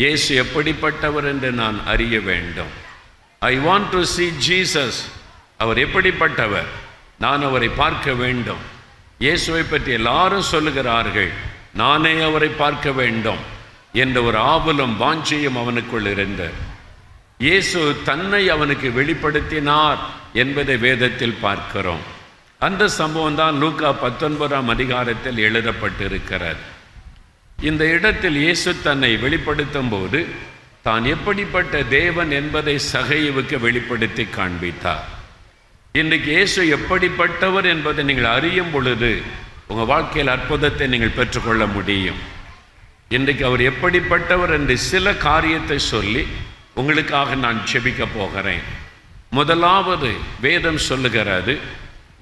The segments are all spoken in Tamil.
இயேசு எப்படிப்பட்டவர் என்று நான் அறிய வேண்டும். I want to see Jesus அவர் எப்படிப்பட்டவர்? நான் அவரை பார்க்க வேண்டும். இயேசுவை பற்றி எல்லாரும் சொல்லுகிறார்கள். நானே அவரை பார்க்க வேண்டும் என்ற ஒரு ஆவலும் வாஞ்சியும் அவனுக்குள் இருந்தது இயேசு தன்னை அவனுக்கு வெளிப்படுத்தினார் என்பதை வேதத்தில் பார்க்கிறோம். அந்த சம்பவம் தான் லூக்கா பத்தொன்பதாம் அதிகாரத்தில் எழுதப்பட்டிருக்கிறது. இந்த இடத்தில் இயேசு தன்னை வெளிப்படுத்தும் போது தான் எப்படிப்பட்ட தேவன் என்பதை சகையுவுக்கு வெளிப்படுத்தி காண்பித்தார். இன்றைக்கு இயேசு எப்படிப்பட்டவர் என்பதை நீங்கள் அறியும் பொழுது உங்கள் வாழ்க்கையில் அற்புதத்தை நீங்கள் பெற்றுக்கொள்ள முடியும். இன்றைக்கு அவர் எப்படிப்பட்டவர் என்று சில காரியத்தை சொல்லி உங்களுக்காக நான் செபிக்க போகிறேன். முதலாவது வேதம் சொல்லுகிறது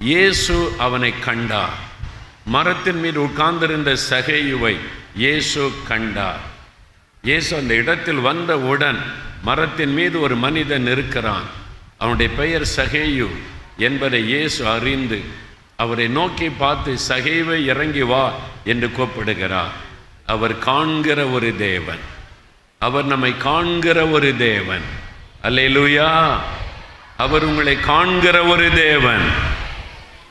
இயேசு அவனை கண்டார். மரத்தின் மீது உட்கார்ந்திருந்த சகேயுவை இயேசு கண்டார். இயேசு அந்த இடத்தில் வந்தவுடன் மரத்தின் மீது ஒரு மனிதன் இருக்கிறான் அவனுடைய பெயர் சகேயு என்பதை இயேசு அறிந்து அவரை நோக்கி பார்த்து சகைவை இறங்கி வா என்று கூப்பிடுகிறார். அவர் காண்கிற ஒரு தேவன். அவர் நம்மை காண்கிற ஒரு தேவன். அல்லேலூயா! அவர் உங்களை காண்கிற ஒரு தேவன்.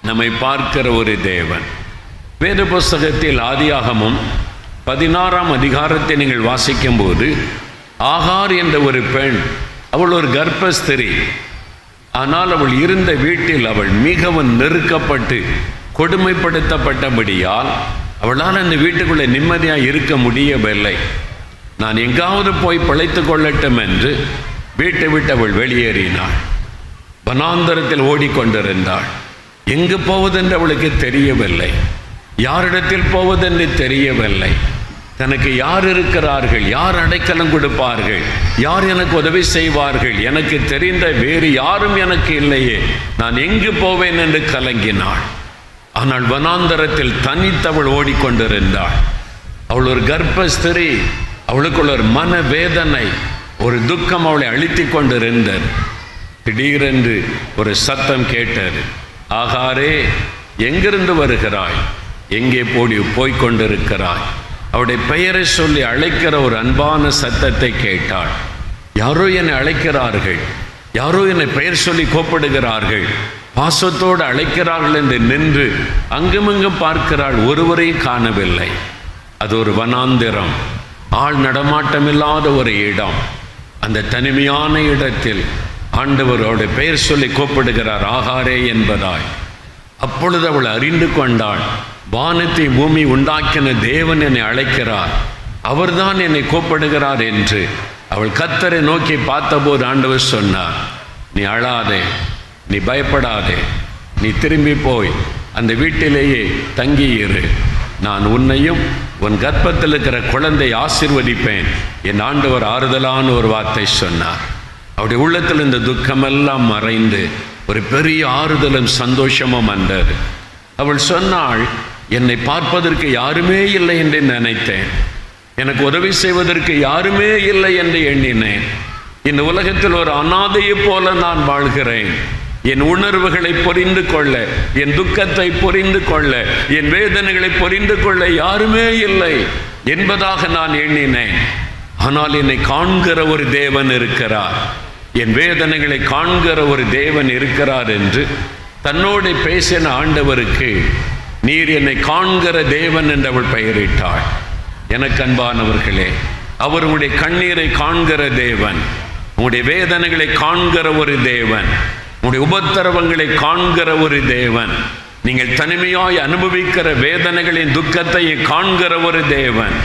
நம்மை பார்க்கிற ஒரு தேவன். வேத புஸ்தகத்தில் ஆதியாகமும் பதினாறாம் அதிகாரத்தை நீங்கள் வாசிக்கும்போது ஆகார் என்ற ஒரு பெண் அவள் ஒரு கர்ப்பஸ்திரி. ஆனால் அவள் இருந்த வீட்டில் அவள் மிகவும் நெருக்கப்பட்டு கொடுமைப்படுத்தப்பட்டபடியால் அவளால் அந்த வீட்டுக்குள்ளே நிம்மதியாக இருக்க முடியவில்லை. நான் எங்காவது போய் பிழைத்து கொள்ளட்டும் என்று வீட்டை விட்டு அவள் வெளியேறினாள். வனாந்தரத்தில் ஓடிக்கொண்டிருந்தாள். எங்கு போவதென்று அவளுக்கு தெரியவில்லை. யாரிடத்தில் போவதென்று தெரியவில்லை. தனக்கு யார் இருக்கிறார்கள் யார் அடைக்கலம் கொடுப்பார்கள் யார் எனக்கு உதவி செய்வார்கள் எனக்கு தெரிந்த வேறு யாரும் எனக்கு இல்லையே. நான் எங்கு போவேன் என்று கலங்கினாள். ஆனால் வனாந்தரத்தில் தனித்தவள் ஓடிக்கொண்டிருந்தாள். அவள் ஒரு கர்ப்பஸ்திரி அவளுக்குள்ள ஒரு மன வேதனை ஒரு துக்கம் அவளை அழித்து கொண்டிருந்தது. திடீரென்று ஒரு சத்தம் கேட்டது. ஆகாரே எங்கிருந்து வருகிறாய்? எங்கே போடி போய்கொண்டிருக்கிறாய் அவருடைய பெயரை சொல்லி அழைக்கிற ஒரு அன்பான சத்தத்தை கேட்டாள். யாரோ என்னை அழைக்கிறார்கள்? யாரோ என்னை பெயர் சொல்லி கோப்பிடுகிறார்கள்? பாசத்தோடு அழைக்கிறார்கள் என்று நின்று அங்குமிங்கும் பார்க்கிறாள். ஒருவரையும் காணவில்லை. அது ஒரு வனாந்திரம். ஆள் நடமாட்டமில்லாத ஒரு இடம். அந்த தனிமையான இடத்தில் ஆண்டவர் அவருடைய பெயர் சொல்லி கூப்பிடுகிறார். ஆகாரே என்பதாய். அப்பொழுது அவள் அறிந்து கொண்டாள். வானத்தை பூமி உண்டாக்கின தேவன் என்னை அழைக்கிறார். அவர்தான் என்னை கூப்பிடுகிறார் என்று அவள் கத்தரை நோக்கி பார்த்தபோது ஆண்டவர் சொன்னார் நீ அழாதே நீ பயப்படாதே நீ திரும்பி போய் அந்த வீட்டிலேயே தங்கியிரு. நான் உன்னையும் உன் கர்ப்பத்தில் இருக்கிற குழந்தை ஆசிர்வதிப்பேன் என் ஆண்டவர் ஆறுதலான ஒரு வார்த்தை சொன்னார். அவருடைய உள்ளத்தில் இந்த துக்கமெல்லாம் மறைந்து ஒரு பெரிய ஆறுதலும் சந்தோஷமும் வந்தது. அவள் சொன்னாள் என்னை பார்ப்பதற்கு யாருமே இல்லை என்று நினைத்தேன். எனக்கு உதவி செய்வதற்கு யாருமே இல்லை என்று எண்ணினேன். இந்த உலகத்தில் ஒரு அனாதையைப் போல நான் வாழ்கிறேன். என் உணர்வுகளை புரிந்து கொள்ள என் துக்கத்தை புரிந்து கொள்ள என் வேதனைகளை புரிந்து கொள்ள யாருமே இல்லை என்பதாக நான் எண்ணினேன். ஆனால் என்னை காண்கிற ஒரு தேவன் இருக்கிறார். என் வேதனைகளை காண்கிற ஒரு தேவன் இருக்கிறார் என்று தன்னோடு பேசின ஆண்டவருக்கு நீர் என்னை காண்கிற தேவன் என்று அவள் பெயரிட்டாள். எனக்கு அன்பானவர்களே அவர் உங்களுடைய கண்ணீரை காண்கிற தேவன் உங்களுடைய வேதனைகளை காண்கிற ஒரு தேவன் உங்களுடைய உபத்திரவங்களை காண்கிற ஒரு தேவன் நீங்கள் தனிமையாய் அனுபவிக்கிற வேதனைகளின் துக்கத்தை காண்கிற ஒரு தேவன்.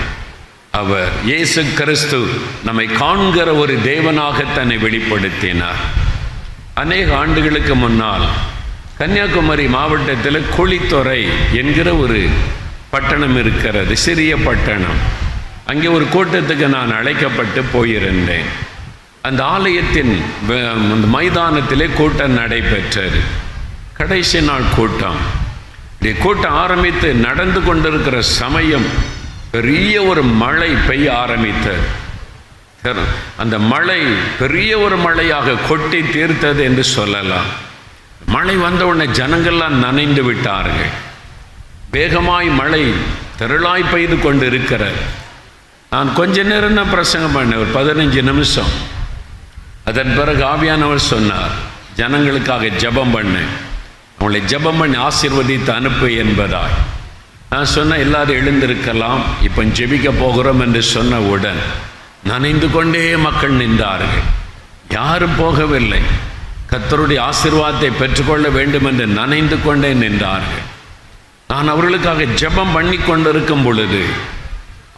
அவர் இயேசு கிறிஸ்து நம்மை காண்கிற ஒரு தேவனாக தன்னை வெளிப்படுத்தினார். அநேக ஆண்டுகளுக்கு முன்னால் கன்னியாகுமரி மாவட்டத்தில் குழித்துறை என்கிற ஒரு பட்டணம் இருக்கிறது சிறிய பட்டணம். அங்கே ஒரு கூட்டத்துக்கு நான் அழைக்கப்பட்டு போயிருந்தேன். அந்த ஆலயத்தின் வ- அந்த மைதானத்திலே கூட்டம் நடைபெற்றது. கடைசி நாள் கூட்டம். இப்படி கூட்டம் ஆரம்பித்து நடந்து கொண்டிருக்கிற சமயம் பெரிய ஒரு மழை பெய்ய ஆரம்பித்தது. அந்த மழை பெரிய ஒரு மழையாக கொட்டி தீர்த்தது என்று சொல்லலாம். மழை வந்தவுடனே ஜனங்கள்லாம் நனைந்து விட்டார்கள். வேகமாய் மழை திரளாய் பெய்து கொண்டு இருக்கிற நான் கொஞ்ச நேரம் தான் பிரசங்கம் பண்ணேன் ஒரு பதினஞ்சு நிமிஷம். அதன் பிறகு ஆவியானவர் சொன்னார் ஜனங்களுக்காக ஜெபம் பண்ணு. அவங்களை ஜெபம் பண்ணி ஆசீர்வதித்து அனுப்பு என்பதாய். நான் சொன்ன எல்லாரும் எழுந்திருக்கலாம். இப்போ ஜெபிக்க போகிறோம் என்று சொன்னவுடன் நனைந்து கொண்டே மக்கள் நின்றார்கள். யாரும் போகவில்லை. கத்தருடைய ஆசிர்வாதத்தை பெற்றுக்கொள்ள வேண்டும் என்று நனைந்து கொண்டே நின்றார்கள் நான் அவர்களுக்காக ஜெபம் பண்ணி கொண்டிருக்கும் பொழுது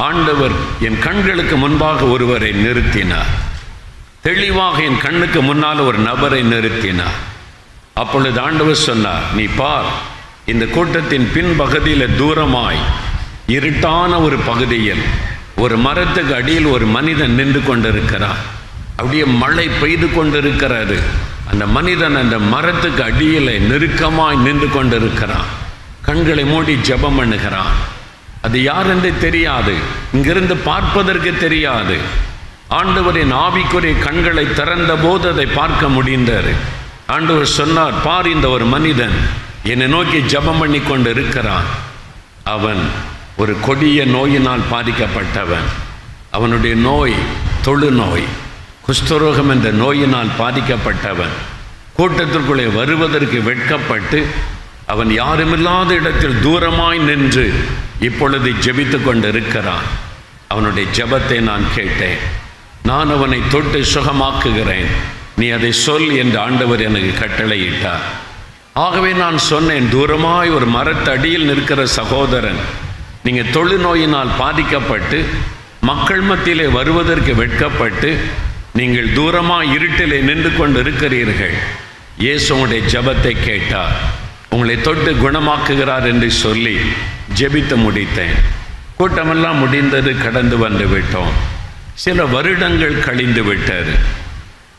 ஆண்டவர் என் கண்களுக்கு முன்பாக ஒருவரை நிறுத்தினார். தெளிவாக என் கண்ணுக்கு முன்னால் ஒரு நபரை நிறுத்தினார். அப்பொழுது ஆண்டவர் சொன்னார் நீ பார் இந்த கூட்டத்தின் பின்பகுதியில் தூரமாய் இருட்டான ஒரு பகுதியில் ஒரு மரத்துக்கு அடியில் ஒரு மனிதன் நின்று கொண்டிருக்கிறார். அப்படியே மழை பெய்து கொண்டிருக்கிறது. அந்த மனிதன் அந்த மரத்துக்கு அடியில் நெருக்கமாய் நின்று கொண்டிருக்கிறான். கண்களை மூடி ஜெபம் பண்ணுகிறான். அது யார் என்று தெரியாது. இங்கிருந்து பார்ப்பதற்கு தெரியாது. ஆண்டவரின் ஆவிக்குரிய கண்களை திறந்த போது அதை பார்க்க முடிந்தது. ஆண்டவர் சொன்னார் பார் இந்த ஒரு மனிதன் என்னை நோக்கி ஜெபம் பண்ணி கொண்டு இருக்கிறான் அவன் ஒரு கொடிய நோயினால் பாதிக்கப்பட்டவன். அவனுடைய நோய் தொழு நோய் குஷ்டரோகம் என்ற நோயினால் பாதிக்கப்பட்டவன் கூட்டத்திற்குள்ளே வருவதற்கு வெட்கப்பட்டு அவன் யாருமில்லாத இடத்தில் தூரமாய் நின்று இப்பொழுது ஜெபித்து கொண்டிருக்கிறான். அவனுடைய ஜெபத்தை நான் கேட்டேன். நான் அவனை தொட்டு சுகமாக்குகிறேன். நீ அதை சொல் என்று ஆண்டவர் எனக்கு கட்டளையிட்டார். ஆகவே நான் சொன்னேன் தூரமாய் ஒரு மரத்தடியில் நிற்கிற சகோதரன் நீங்கள் தொழுநோயினால் பாதிக்கப்பட்டு மக்கள் மத்தியிலே வருவதற்கு வெட்கப்பட்டு நீங்கள் தூரமாக இருட்டிலே நின்று கொண்டு இருக்கிறீர்கள் இயேசு உங்களுடைய கேட்டார். உங்களை தொட்டு குணமாக்குகிறார் என்று சொல்லி ஜெபித்து முடித்தேன். கூட்டமெல்லாம் முடிந்தது கடந்து வந்து விட்டோம். சில வருடங்கள் கழிந்து விட்டது.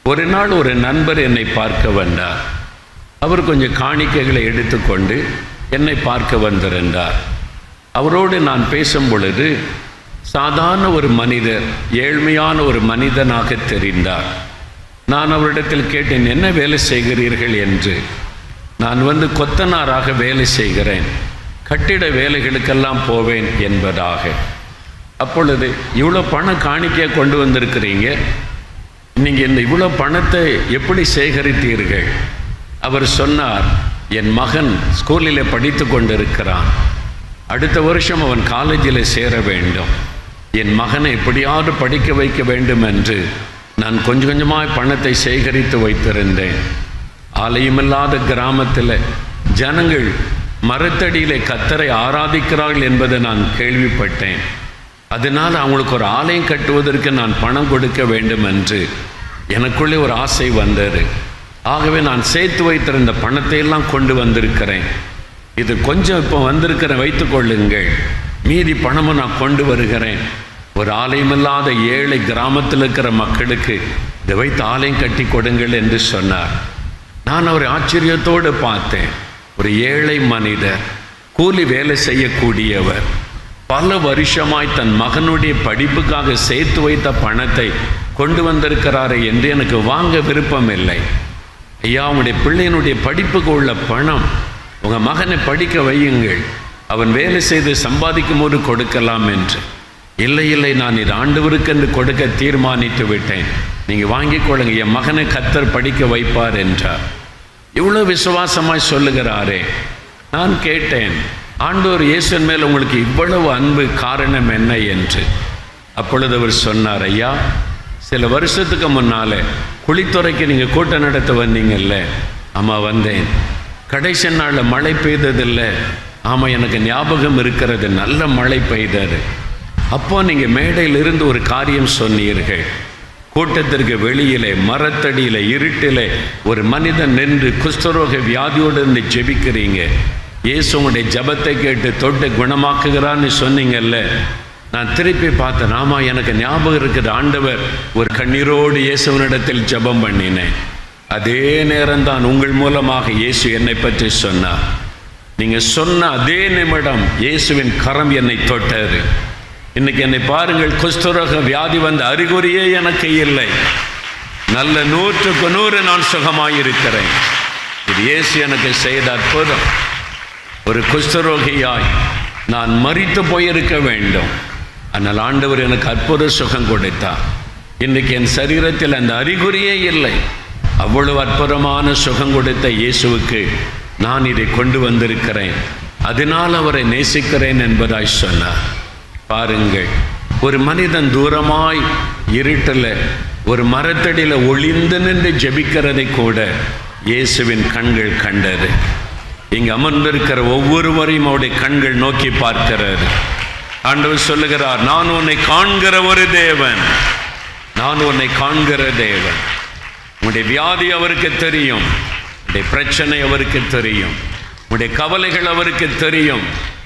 ஒரு நாள் ஒரு நண்பர் என்னை பார்க்க வந்தார். அவர் கொஞ்சம் காணிக்கைகளை எடுத்துக்கொண்டு என்னை பார்க்க வந்திருந்தார். அவரோடு நான் பேசும் பொழுது சாதாரண ஒரு மனிதர் ஏழ்மையான ஒரு மனிதனாக தெரிந்தார். நான் அவரிடத்தில் கேட்டேன் என்ன வேலை செய்கிறீர்கள்? என்று. நான் வந்து கொத்தனாராக வேலை செய்கிறேன். கட்டிட வேலைகளுக்கெல்லாம் போவேன் என்பதாக. அப்பொழுது இவ்வளோ பணம் காணிக்கையை கொண்டு வந்திருக்கிறீங்க? நீங்கள் இந்த இவ்வளோ பணத்தை எப்படி சேகரித்தீர்கள்? அவர் சொன்னார் என் மகன் ஸ்கூலில் படித்து கொண்டிருக்கிறான். அடுத்த வருஷம் அவன் காலேஜில் சேர வேண்டும். என் மகனை எப்படியாவது படிக்க வைக்க வேண்டும் என்று நான் கொஞ்சம் கொஞ்சமாக பணத்தை சேகரித்து வைத்திருந்தேன். ஆலயமில்லாத கிராமத்தில் ஜனங்கள் மரத்தடியிலே கத்தரை ஆராதிக்கிறார்கள் என்பதை நான் கேள்விப்பட்டேன். அதனால் அவங்களுக்கு ஒரு ஆலயம் கட்டுவதற்கு நான் பணம் கொடுக்க வேண்டும் என்று எனக்குள்ளே ஒரு ஆசை வந்தது. ஆகவே நான் சேர்த்து வைத்திருந்த பணத்தை எல்லாம் கொண்டு வந்திருக்கிறேன். இது கொஞ்சம் இப்போ வந்திருக்கிற வைத்துக்கொள்ளுங்கள் மீதி பணமும் நான் கொண்டு வருகிறேன். ஒரு ஆலயமில்லாத ஏழை கிராமத்தில் இருக்கிற மக்களுக்கு இதை வைத்து ஆலயம் கட்டி கொடுங்கள் என்று சொன்னார். நான் அவரை ஆச்சரியத்தோடு பார்த்தேன். ஒரு ஏழை மனிதர் கூலி வேலை செய்யக்கூடியவர் பல வருஷமாய் தன் மகனுடைய படிப்புக்காக சேர்த்து வைத்த பணத்தை கொண்டு வந்திருக்கிறாரே என்று எனக்கு வாங்க விருப்பம் இல்லை ஐயா உங்களுடைய பிள்ளையினுடைய படிப்புக்கு உள்ள பணம் உங்கள் மகனை படிக்க வையுங்கள். அவன் வேலை செய்து சம்பாதிக்கும் போது கொடுக்கலாம் என்று. இல்லை இல்லை நான் இது ஆண்டவருக்கு என்று கொடுக்க தீர்மானித்து விட்டேன். நீங்கள் வாங்கிக் கொள்ளுங்க என் மகனை கத்தர் படிக்க வைப்பார் என்றார். இவ்வளோ விசுவாசமாய் சொல்லுகிறாரே நான் கேட்டேன் ஆண்டோர் இயேசுவின் மேல் உங்களுக்கு இவ்வளவு அன்பு காரணம் என்ன என்று. அப்பொழுது அவர் சொன்னார் ஐயா சில வருஷத்துக்கு முன்னால் குளித்துறைக்கு நீங்கள் கூட்டம் நடத்த வந்தீங்கல்ல? ஆமாம் வந்தேன். கடைசி நாளில் மழை பெய்ததில்லை. ஆமாம் எனக்கு ஞாபகம் இருக்கிறது நல்ல மழை பெய்தது. அப்போ நீங்கள் மேடையில் இருந்து ஒரு காரியம் சொன்னீர்கள். கூட்டத்திற்கு வெளியிலே மரத்தடியில் இருட்டிலே ஒரு மனிதன் நின்று குஷ்டரோக வியாதியோடு இருந்து ஜெபிக்கிறீங்க. இயேசு உங்களுடைய ஜபத்தை கேட்டு தொட்டு குணமாக்குகிறான்னு சொன்னீங்கல்ல. நான் திருப்பி பார்த்தேன் ஆமாம் எனக்கு ஞாபகம் இருக்குது. ஆண்டவர் ஒரு கண்ணீரோடு இயேசுவனிடத்தில் ஜெபம் பண்ணினேன். அதே நேரம்தான் உங்கள் மூலமாக இயேசு என்னை பற்றி சொன்னார். நீங்கள் சொன்ன அதே நிமிடம் இயேசுவின் கரம் என்னை தொட்டது. இன்னைக்கு என்னை பாருங்கள் குஸ்துரக வியாதி வந்த அறிகுறியே எனக்கு இல்லை. நல்ல நூற்றுக்கு நூறு நான் சுகமாயிருக்கிறேன். இது இயேசு எனக்கு செய்த அற்புதம். ஒரு குஷ்டரோகியாய் நான் மறித்து போயிருக்க வேண்டும். ஆனால் ஆண்டவர் எனக்கு அற்புத சுகம் கொடுத்தார். இன்றைக்கு என் சரீரத்தில் அந்த அறிகுறியே இல்லை. அவ்வளவு அற்புதமான சுகம் கொடுத்த இயேசுவுக்கு நான் இதை கொண்டு வந்திருக்கிறேன். அதனால் அவரை நேசிக்கிறேன் என்பதாய் சொன்னார். பாருங்கள். ஒரு மனிதன் தூரமாய் இருட்டில் ஒரு மரத்தடியில் ஒளிந்து நின்று ஜெபிக்கிறதை கூட இயேசுவின் கண்கள் கண்டது. இங்கு அமர்ந்திருக்கிற ஒவ்வொருவரையும் அவருடைய கண்கள் நோக்கி பார்க்கிறாரு ஆண்டவர் சொல்லுகிறார் நான் உன்னை காண்கிற ஒரு தேவன். நான் உன்னை காண்கிற தேவன். உன்னுடைய வியாதி அவருக்கு தெரியும். உன்னுடைய பிரச்சனை அவருக்கு தெரியும். உன்னுடைய கவலைகள் அவருக்கு தெரியும்.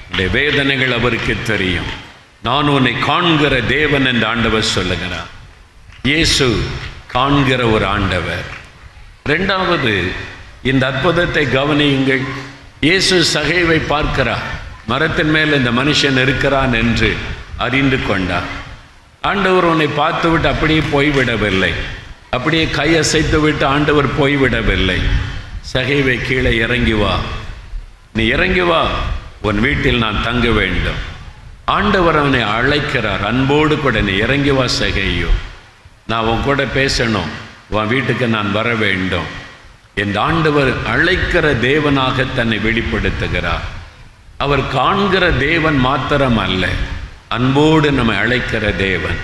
உன்னுடைய வேதனைகள் அவருக்கு தெரியும். நான் உன்னை காண்கிற தேவன் என்று ஆண்டவர் சொல்லுகிறார். இயேசு காண்கிற ஒரு ஆண்டவர். ரெண்டாவது இந்த அற்புதத்தை கவனியுங்கள். இயேசு சகைவை பார்க்கிறார். மரத்தின் மேல் இந்த மனுஷன் இருக்கிறான் என்று அறிந்து கொண்டார். ஆண்டவர் உன்னை பார்த்துவிட்டு அப்படியே போய்விடவில்லை. அப்படியே கை அசைத்து விட்டு ஆண்டவர் போய்விடவில்லை. சகைவை கீழே இறங்கி வா. நீ இறங்கி வா. உன் வீட்டில் நான் தங்க வேண்டும். ஆண்டவர் அவனை அழைக்கிறார். அன்போடு கூட நீ இறங்கி வா சகையோ. நான் உன் கூட பேசணும். உன் வீட்டுக்கு நான் வர வேண்டும். என் ஆண்டவர் அழைக்கிற தேவனாக தன்னை வெளிப்படுத்துகிறார். அவர் காண்கிற தேவன் மாத்திரம் அல்ல அன்போடு நம்மை அழைக்கிற தேவன்.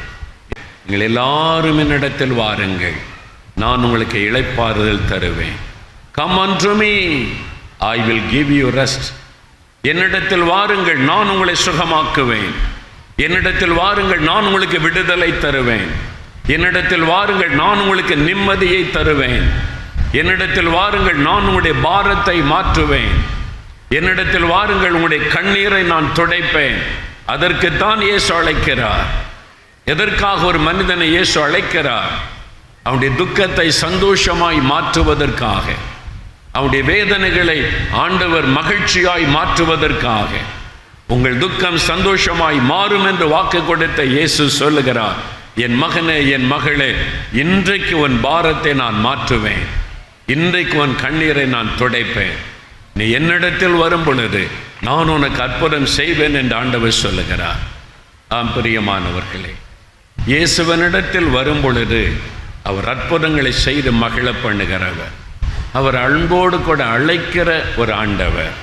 நீங்கள் எல்லாரும் என்னிடத்தில் வாருங்கள். நான் உங்களுக்கு இளைப்பாறுதல் தருவேன். Come on to me I will give you rest என்னிடத்தில் வாருங்கள் நான் உங்களை சுகமாக்குவேன். என்னிடத்தில் வாருங்கள் நான் உங்களுக்கு விடுதலை தருவேன். என்னிடத்தில் வாருங்கள் நான் உங்களுக்கு நிம்மதியை தருவேன். என்னிடத்தில் வாருங்கள் நான் உங்களுடைய பாரத்தை மாற்றுவேன். என்னிடத்தில் வாருங்கள் உங்களுடைய கண்ணீரை நான் துடைப்பேன். அதற்குத்தான் இயேசு அழைக்கிறார். எதற்காக ஒரு மனிதனை இயேசு அழைக்கிறார்? அவனுடைய துக்கத்தை சந்தோஷமாய் மாற்றுவதற்காக. அவனுடைய வேதனைகளை ஆண்டவர் மகிழ்ச்சியாய் மாற்றுவதற்காக. உங்கள் துக்கம் சந்தோஷமாய் மாறும் என்று வாக்கு கொடுத்த இயேசு சொல்லுகிறார் என் மகனே என் மகளே இன்றைக்கு உன் பாரத்தை நான் மாற்றுவேன். இன்றைக்கு உன் கண்ணீரை நான் துடைப்பேன். நீ என்னிடத்தில் வரும் பொழுது நான் உனக்கு அற்புதம் செய்வேன் என்று ஆண்டவர் சொல்லுகிறார். ஆம் பிரியமானவர்களே இயேசுவனிடத்தில் வரும் பொழுது அவர் அற்புதங்களை செய்து மகிழ பண்ணுகிறவர். அவர் அன்போடு கூட அழைக்கிற ஒரு ஆண்டவர்.